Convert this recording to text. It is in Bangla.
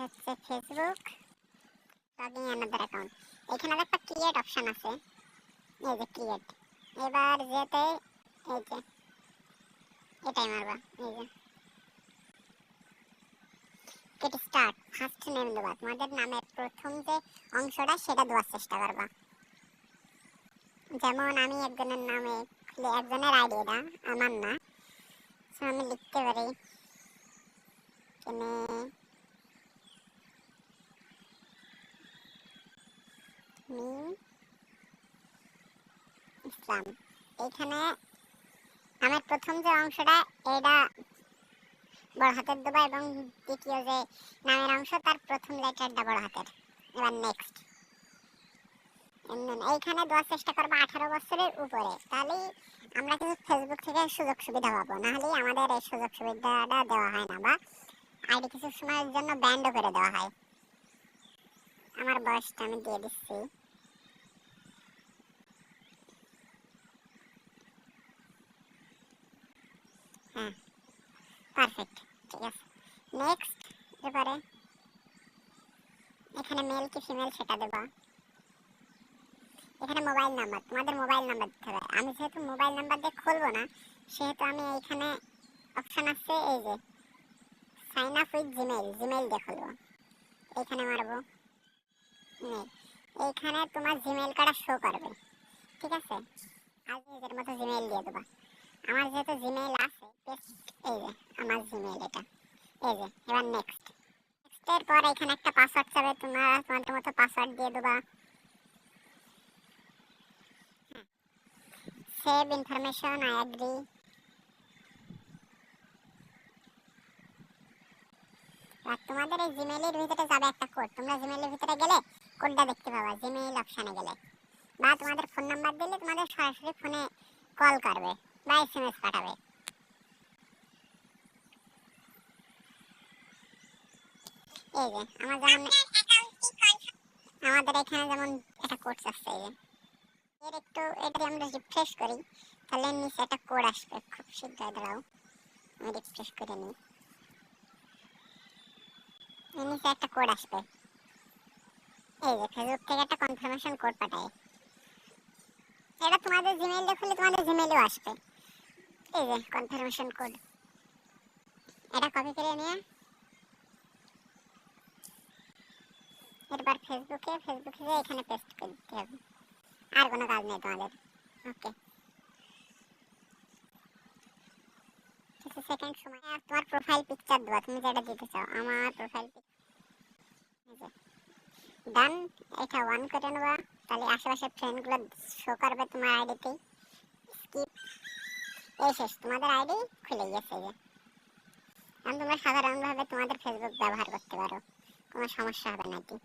হচ্ছে ফেসবুক লগইন অ্যানাদার অ্যাকাউন্ট এখানে একটা ক্রিয়েট অপশন আছে। এই যে ক্রিয়েট এবার যেতে এই যে, এটাই মারবা, এই যে। গেট স্টার্ট ফার্স্ট নেম দেবা তোমাদের নামের প্রথম যে অংশটা, সেটা দেওয়ার চেষ্টা করবা। যেমন আমি একজনের নামে, একজনের আইডি আমার না আমি লিখতে পারি। এখানে ইসলাম এইখানে আমার প্রথম যে অংশটা এটা বড় হাতের দেবা এবং দ্বিতীয় যে নামের অংশ, তার প্রথম লেটারটা বড় হাতের। এবার নেক্সট এইখানে দেওয়ার চেষ্টা করব আঠারো বছরের উপরে। তাহলেই আমরা কিন্তু ফেসবুক থেকে সুযোগ সুবিধা পাবো। নাহলে আমাদের এই সুযোগ সুবিধাটা দেওয়া হয় না বা আইডি কিছু সময়ের জন্য ব্যান্ডও করে দেওয়া হয়। আমার বয়সটা আমি দিয়ে দিচ্ছি। হ্যাঁ। পারফেক্ট, ঠিক আছে। নেক্সট এবারে এখানে মেল কি ফিমেল সেটা দেবা। এখানে মোবাইল নাম্বার তোমাদের মোবাইল আমি যেহেতু মোবাইল নাম্বার দিয়ে খুলবো না, সেহেতু আমি এইখানে অপশন আছে এই যে sign up with Gmail Gmail দিয়ে খুলবো। এইখানে মারবো। এইখানে তোমার জিমেইল কার্ডটা ঠিক আছে? আজ নিজের মতো জিমেইল দিয়ে দেবা। আমার যেহেতু জিমেইল আছে, এই যে, আমার জিমেইল এটা। এই যে, এবার নেক্সট নেক্সটের পর এখানে একটা পাসওয়ার্ড চাবে, তোমরা, তোমাদের মতো পাসওয়ার্ড দিয়ে দেবা। সেভ ইনফরমেশন আই এগ্রি আর তোমাদের এই জিমেইলের ভিতরে যাবে একটা কোড তোমরা জিমেইলের ভিতরে গেলে কোডটা দেখতে পাবা জিমেইল অপশনে গেলে। বা তোমাদের ফোন নাম্বার দিলে তোমাদের সরাসরি ফোনে কল করবে। বা এসএমএস পাঠাবে এই যে আমার যেমন আমাদের এখানে যেমন একটা কোড আসছে এই যে। এর একটু এটা আমরা রিফ্রেশ করি তাহলে নিচে একটা কোড আসবে। খুব শীঘ্রই দাঁড়াও। আমি রিফ্রেশ করে নিই। নিচে একটা কোড আসবে। এই যে ফেসবুক থেকে একটা কনফার্মেশন কোড পাঠায় এটা তোমাদের জিমেইলে খুলে তোমাদের জিমেইলেও আসবে। এই যে কনফার্মেশন কোড এটা কপি করে নিয়ে, এরপর ফেসবুকে ফেসবুকে এখানে পেস্ট করে দিতে হবে। আর কোনো কাজ নেই তোমাদের। ওকে তোমার প্রোফাইল পিকচার দেবা তুমি যেটা দিতে চাও, আমার প্রোফাইল ডান এটা ওয়ান করে নেবা, তাহলে আশেপাশে ফ্রেন্ডগুলো শো করবে তোমার আইডিতেই এই শেষ, তোমাদের আইডি খুলে গেছে যে। তোমরা সাধারণভাবে তোমাদের ফেসবুক ব্যবহার করতে পারো, কোনো সমস্যা হবে না কি